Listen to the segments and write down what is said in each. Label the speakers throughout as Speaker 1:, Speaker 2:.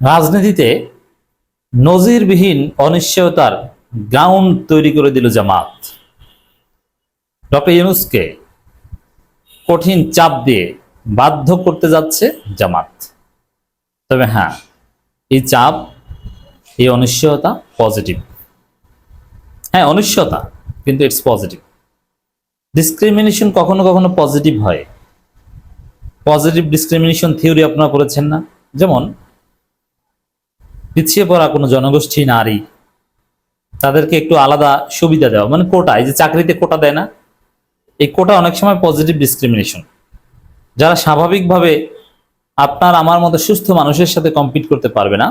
Speaker 1: রাজনীতিতে নজিরবিহীন অনিশ্চয়তার গ্রাউন্ড তৈরি করে দিল জামাত। ডক্টর ইউনুসকে কঠিন চাপ দিয়ে বাধ্য করতে যাচ্ছে জামাত। তবে হ্যাঁ এই চাপ, এই অনিশ্চয়তা পজিটিভ হ্যাঁ অনিশ্চয়তা, কিন্তু ইটস পজিটিভ ডিসক্রিমিনেশন কখনো কখনো পজিটিভ হয়। পজিটিভ ডিসক্রিমিনেশন থিওরি আপনারা করেছেন না। যেমন পিছিয়ে পড়া কোনো জনগোষ্ঠী, নারী, তাদেরকে একটু আলাদা সুবিধা দেওয়া। মানে কোটা, এই যে চাকরিতে কোটা দেয় না, এই কোটা অনেক সময় পজিটিভ ডিসক্রিমিনেশন যারা স্বাভাবিকভাবে আপনার, আমার মতো সুস্থ মানুষের সাথে কম্পিট করতে পারবে না,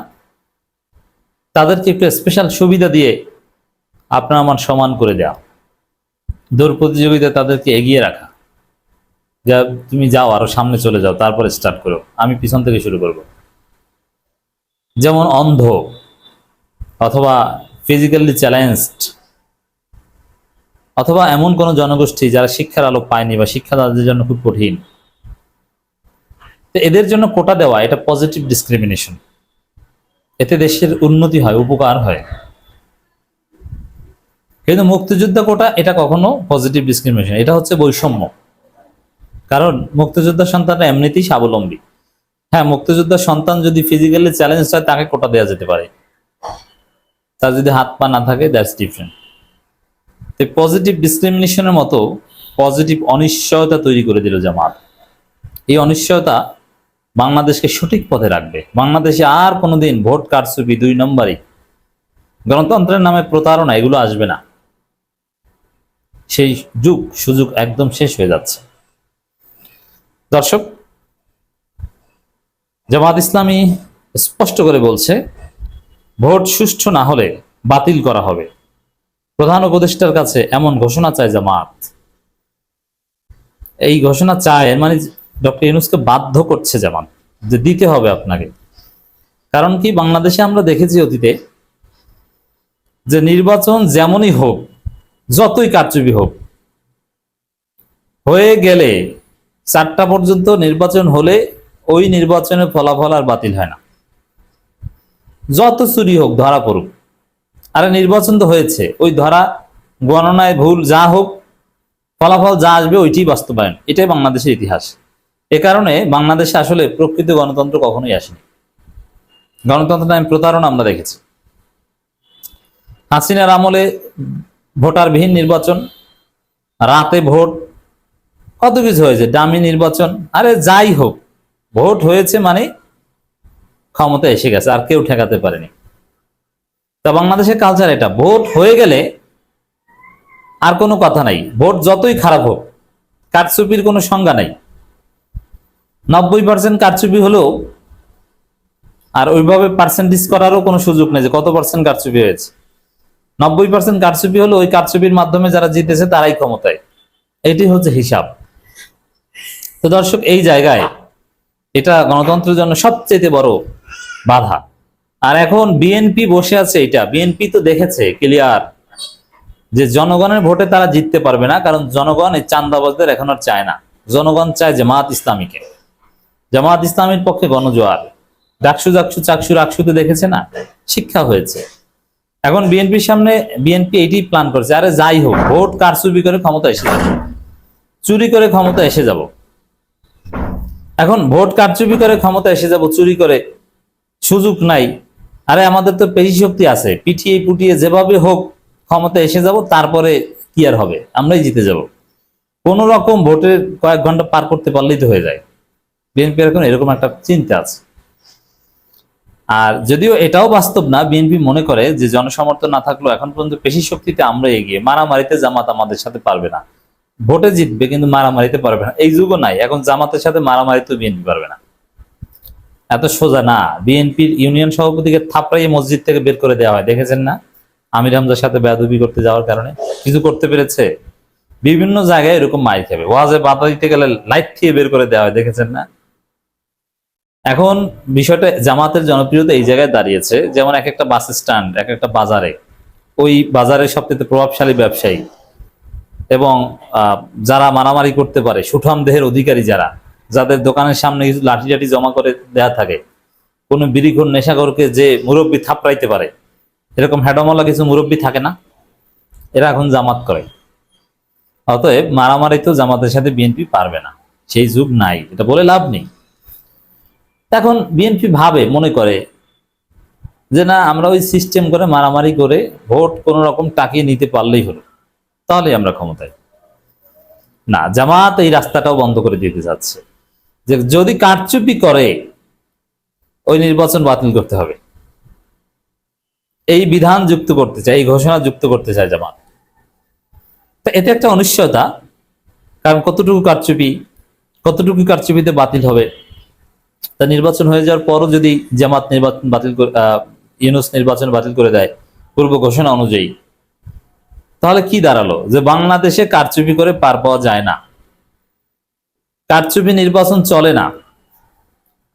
Speaker 1: তাদেরকে একটু স্পেশাল সুবিধা দিয়ে আপনার আমার সমান করে দেওয়া। দৌড় প্রতিযোগিতায় তাদেরকে এগিয়ে রাখা। যা, তুমি যাও আরও সামনে চলে যাও, তারপরে স্টার্ট করো। আমি পিছন থেকে শুরু করব। যেমন অন্ধ অথবা ফিজিক্যালি চ্যালেঞ্জড অথবা এমন কোন জনগোষ্ঠী যারা শিক্ষার আলো পায়নি বা শিক্ষা তাদের জন্য খুব কঠিন। তো এদের জন্য কোটা দেওয়া, এটা পজিটিভ ডিসক্রিমিনেশন এতে দেশের উন্নতি হয়, উপকার হয়। কিন্তু মুক্তিযোদ্ধা কোটা, এটা কখনো পজিটিভ ডিসক্রিমিনেশন এটা হচ্ছে বৈষম্য। কারণ মুক্তিযোদ্ধা সন্তানরা এমনিতেই স্বাবলম্বী। হ্যাঁ মুক্তিযোদ্ধার সন্তান যদি ফিজিক্যালি চ্যালেঞ্জ হয়, তাকে কোটা দেওয়া যেতে পারে। তার যদি হাত পা না থাকে দ্যাটস ডিফারেন্ট তো পজিটিভ ডিসক্রিমিনেশনের মতো পজিটিভ অনিশ্চয়তা তৈরি করে দিল জামাত। এই অনিশ্চয়তা বাংলাদেশকে সঠিক পথে রাখবে। বাংলাদেশে আর কোনোদিন ভোট কারচুপি দুই নম্বরই গণতন্ত্রের নামে প্রতারণা, এগুলো আসবে না। সেই যুগ, সুযোগ একদম শেষ হয়ে যাচ্ছে। দর্শক জামাত ইসলামী স্পষ্ট করে বলছে, ভোট সুষ্ঠু না হলে বাতিল করা হবে। প্রধান উপদেষ্টার কাছে এমন ঘোষণা চায় জামাত। এই ঘোষণা চায় মানে ডক্টর ইউনুসকে বাধ্য করছে জামাত, যে দিতে হবে আপনাকে। কারণ কি, বাংলাদেশে আমরা দেখেছি অতীতে যে নির্বাচন যেমনই হোক, যতই কারচুপি হোক, হয়ে গেলে চারটা পর্যন্ত নির্বাচন হলে ওই নির্বাচনের ফলাফল আর বাতিল হয় না। যত চুরি হোক, ধরা পড়ুক। আরে নির্বাচন তো হয়েছে, ওই ধরা গণনায় ভুল যা হোক, ফলাফল যা আসবে ওইটি বাস্তবায়ন। এটাই বাংলাদেশের ইতিহাস। এ কারণে বাংলাদেশে আসলে প্রকৃত গণতন্ত্র কখনোই আসেনি। গণতন্ত্র নামে প্রতারণা আমরা দেখেছি। হাসিনার আমলে ভোটারবিহীন নির্বাচন, রাতে ভোট, কত কিছু হয়েছে ডামি নির্বাচন, আরে যাই হোক ভোট হয়েছে মানে ক্ষমতা এসে গেছে, আর কেউ ঠেকাতে পারেনি। তা বাংলাদেশের কালচার এটা। ভোট হয়ে গেলে আর কোনো কথা নাই। ভোট যতই খারাপ হোক, কারচুপির কোনো সংজ্ঞা নাই। নব্বই পার্সেন্ট কারচুপি হলেও আর ওইভাবে পার্সেন্টেজ করারও কোনো সুযোগ নেই যে কত পার্সেন্ট কারচুপি হয়েছে। নব্বই পার্সেন্ট কারচুপি হলো ওই কারচুপির মাধ্যমে যারা জিতেছে তারাই ক্ষমতায়। এটি হচ্ছে হিসাব। তো দর্শক, এই জায়গায় এটা গণতন্ত্রের জন্য সবচেয়ে বড় বাধা। আর এখন বিএনপি বসে আছে এটা। বিএনপি তো দেখেছে ক্লিয়ার যে জনগণের ভোটে তারা জিততে পারবে না, কারণ জনগণ এই চান্দাবাজদের এখন আর চায় না। জনগণ চায় জামাত ইসলামীকে। জামাত ইসলামীর পক্ষে গণজোয়ার। ডাকসু ডাকসু চাকসু রাকসুতে দেখেছে না? শিক্ষা হয়েছে। এখন বিএনপির সামনে বিএনপি এটি প্ল্যান করছে, আরে যাই হোক, ভোট কারচুপি করে ক্ষমতা এসে যাবে। চুরি করে ক্ষমতা এসে যাব। এখন ভোট কারচুপি করে ক্ষমতা এসে যাব, চুরি করে। সুযোগ নাই। আরে আমাদের তো পেশি শক্তি আছে। পিটিয়ে পুটিয়ে যেভাবে হোক ক্ষমতা এসে যাব, তারপরে কি আর হবে? আমরাই জিতে যাব। কোন রকম ভোটের কয়েক ঘণ্টা পার করতে পারলেই তো হয়ে যায়। বিএনপি এখন এরকম একটা চিন্তা আছে। আর যদিও এটাও বাস্তব না, বিএনপি মনে করে যে জনসমর্থন না থাকলেও এখন পর্যন্ত পেশি শক্তিতে আমরা এগিয়ে, মারামারিতে জামাত আমাদের সাথে পারবে না। ভোটে জিতবে কিন্তু মারামারিতে পারবে না। এই যুগও নাই। এখন জামাতের সাথে মারামারিতে বিএনপি পারবে না। এত সোজা না। বিএনপির ইউনিয়ন সভাপতিকে থাপড়াইয়ে মসজিদ থেকে বের করে দেওয়া হয়। দেখেছেন না? আমির হামজার সাথে বেয়াদবি করতে যাওয়ার কারণে। কিছু করতে পেরেছে? বিভিন্ন জায়গায় এরকম মাইর খাবে। ওয়াজে বাধা দিতে গেলে লাইট দিয়ে বের করে দেওয়া হয়। দেখেছেন না? এখন বিষয়টা জামাতের জনপ্রিয়তা এই জায়গায় দাঁড়িয়েছে। যেমন এক একটা বাস স্ট্যান্ড, এক একটা বাজারে। ওই বাজারের সবচেয়ে প্রভাবশালী ব্যবসায়ী। এবং যারা মারামারি করতে পারে, সুঠাম দেহের অধিকারী যারা, যাদের দোকানের সামনে কিছু লাঠি জমা করে দেয়া থাকে, কোনো বিড়িঘর নেশাগরকে যে মুরব্বী থাপড়াইতে পারে, এরকম হ্যাডমলা কিছু মুরব্বী থাকে না? এরা এখন জামাত করে। অতএব মারামারি তো জামাতের সাথে বিএনপি পারবে না। সেই যুগ নাই, এটা বলে লাভ নেই। এখন বিএনপি ভাবে, মনে করে, যে না, আমরা ওই সিস্টেম করে মারামারি করে ভোট কোনো রকম টাকিয়ে নিতে পারলেই হলো। তাহলে আমরা ক্ষমতায়। না, জামাত এই রাস্তাটাও বন্ধ করে দিতে যাচ্ছে। যে যদি কারচুপি করে, ওই নির্বাচন বাতিল করতে হবে। এই বিধান যুক্ত করতে চায়, এই ঘোষণা যুক্ত করতে চায় জামাত। তো এটা একটা অনিশ্চয়তা, কারণ কতটুকু কারচুপি, কতটুকু কারচুপিতে বাতিল হবে, তা নির্বাচন হয়ে যাওয়ার পরও যদি জামাত নির্বাচন বাতিল ইউনুস নির্বাচন বাতিল করে দেয়, পূর্ব ঘোষণা অনুযায়ী তাহলে কি দাঁড়াল? যে বাংলাদেশে কারচুপি করে পার পাওয়া যায় না। কারচুপি নির্বাচন চলে না।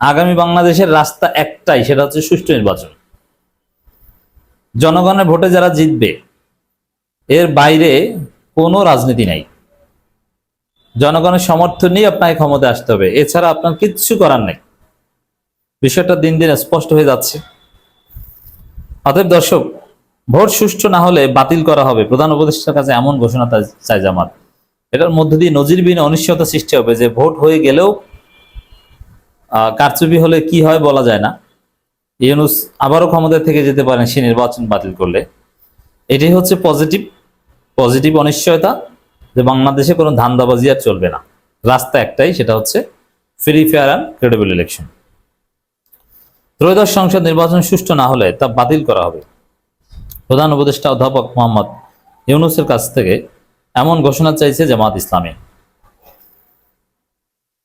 Speaker 1: আগামী বাংলাদেশের রাস্তা একটাই, সেটা হচ্ছে সুষ্ঠু নির্বাচন। জনগণের ভোটে যারা জিতবে, এর বাইরে কোনো রাজনীতি নাই। জনগণের সমর্থন নিয়ে আপনাকে ক্ষমতা আসতে হবে। এছাড়া আপনার কিচ্ছু করার নেই। বিষয়টা দিন দিন স্পষ্ট হয়ে যাচ্ছে। অতএব দর্শক ভোট সুষ্ঠু না হলে বাতিল করা হবে। প্রধান উপদেষ্টার কাছে এমন ঘোষণা চায় জামাত। এটার মধ্য দিয়ে নজিরবিহীন অনিশ্চয়তা সৃষ্টি হবে যে ভোট হয়ে গেলেও কারচুপি হলে কি হয় বলা যায় না। ইউনুস আবারও ক্ষমতা থেকে যেতে পারেন সে নির্বাচন বাতিল করলে। এটাই হচ্ছে পজিটিভ। পজিটিভ অনিশ্চয়তা যে বাংলাদেশে কোনো ধান্দাবাজি আর চলবে না। রাস্তা একটাই, সেটা হচ্ছে free, fair and credible election. ত্রয়োদশ সংসদ নির্বাচন সুষ্ঠু না হলে তা বাতিল করা হবে। প্রধান উপদেষ্টা অধ্যাপক মোহাম্মদ ইউনুসের কাছ থেকে এমন ঘোষণা চাইছে জামাত ইসলামী।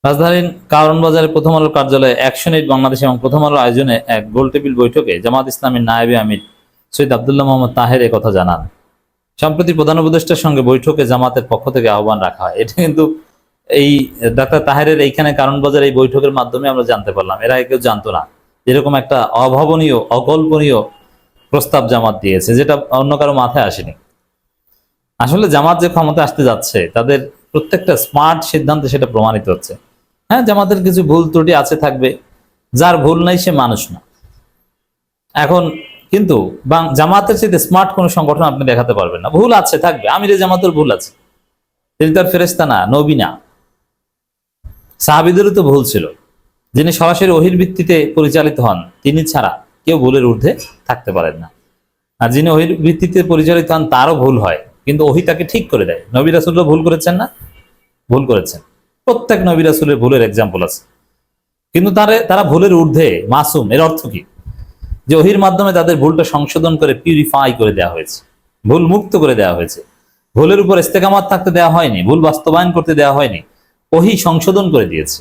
Speaker 1: রাজধানীর কারণ বাজারে প্রথম আলোর কার্যালয়ে একশো এইট বাংলাদেশ এবং প্রথম আলোর আয়োজনে এক গোলটেবিল বৈঠকে জামাত ইসলামীর নায়েবে আমির সৈয়দ আবদুল্লাহ মোহাম্মদ তাহের কথা জানান। সম্প্রতি প্রধান উপদেষ্টার সঙ্গে বৈঠকে জামাতের পক্ষ থেকে আহ্বান রাখা হয়। এটা কিন্তু এই ডাক্তার তাহেরের এইখানে কারণ বাজার এই বৈঠকের মাধ্যমে আমরা জানতে পারলাম। এরা কেউ জানতো না। এরকম একটা অভাবনীয়, অকল্পনীয় প্রস্তাব জামাত দিয়েছে, যেটা অন্য কারও মাথায় আসেনি। আসলে জামাত যে ক্ষমতা আসতে যাচ্ছে, তাদের প্রত্যেকটা স্মার্ট সিদ্ধান্তে সেটা প্রমাণিত হচ্ছে। হ্যাঁ জামাতের কিছু ভুল ত্রুটি আছে, থাকবে। যার ভুল নাই, সে মানুষ না। এখন কিন্তু জামাতের চেয়ে স্মার্ট কোনো সংগঠন আপনি দেখাতে পারবেন না। ভুল আছে, থাকবে। আমিরে জামাতের ভুল আছে। তিনি তার ফেরেস্তা না, নবী না। সাহাবিদেরও তো ভুল ছিল। যিনি সরাসরি অহির ভিত্তিতে পরিচালিত হন, তিনি ছাড়া। কেউ ভুলের ঊর্ধ্বে থাকতে পারেন না। আর যিনি ওহির ভিত্তিতে পরিচালিত হন, তারও ভুল হয়। কিন্তু ওহি তাকে ঠিক করে দেয়। নবী রাসুল্লাহ ভুল করেছেন না? ভুল করেছেন। প্রত্যেক নবী রাসুলের ভুলের এক্সাম্পল আছে। কিন্তু তারা তারা ভুলের ঊর্ধ্বে, মাসুম, এর অর্থ কি? যে ওহির মাধ্যমে তাদের ভুলটা সংশোধন করে পিউরিফাই করে দেওয়া হয়েছে। ভুল মুক্ত করে দেওয়া হয়েছে। ভুলের উপর ইস্তেকামাত থাকতে দেওয়া হয়নি। ভুল বাস্তবায়ন করতে দেওয়া হয়নি। ওহি সংশোধন করে দিয়েছে।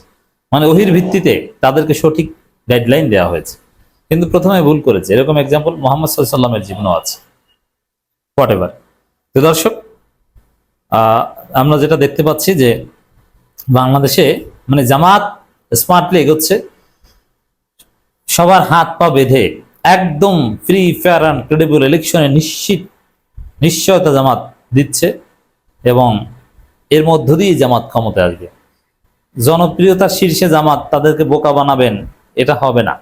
Speaker 1: মানে ওহির ভিত্তিতে তাদেরকে সঠিক গাইডলাইন দেওয়া হয়েছে। কিন্তু প্রথমে ভুল করেছে। এরকম এক্সাম্পল মোহাম্মদ সাল্লামের জীবনও আছে। হোয়াট এভার তো দর্শক আমরা যেটা দেখতে পাচ্ছি যে বাংলাদেশে মানে জামাত স্মার্টলি এগোচ্ছে। সবার হাত পা বেঁধে একদম ফ্রি ফেয়ার অ্যান্ড ক্রেডিবল ইলেকশনে নিশ্চিত, নিশ্চয়তা জামাত দিচ্ছে এবং এর মধ্য দিয়ে জামাত ক্ষমতায় আসবে। জনপ্রিয়তার শীর্ষে জামাত তাদেরকে বোকা বানাবেন, এটা হবে না।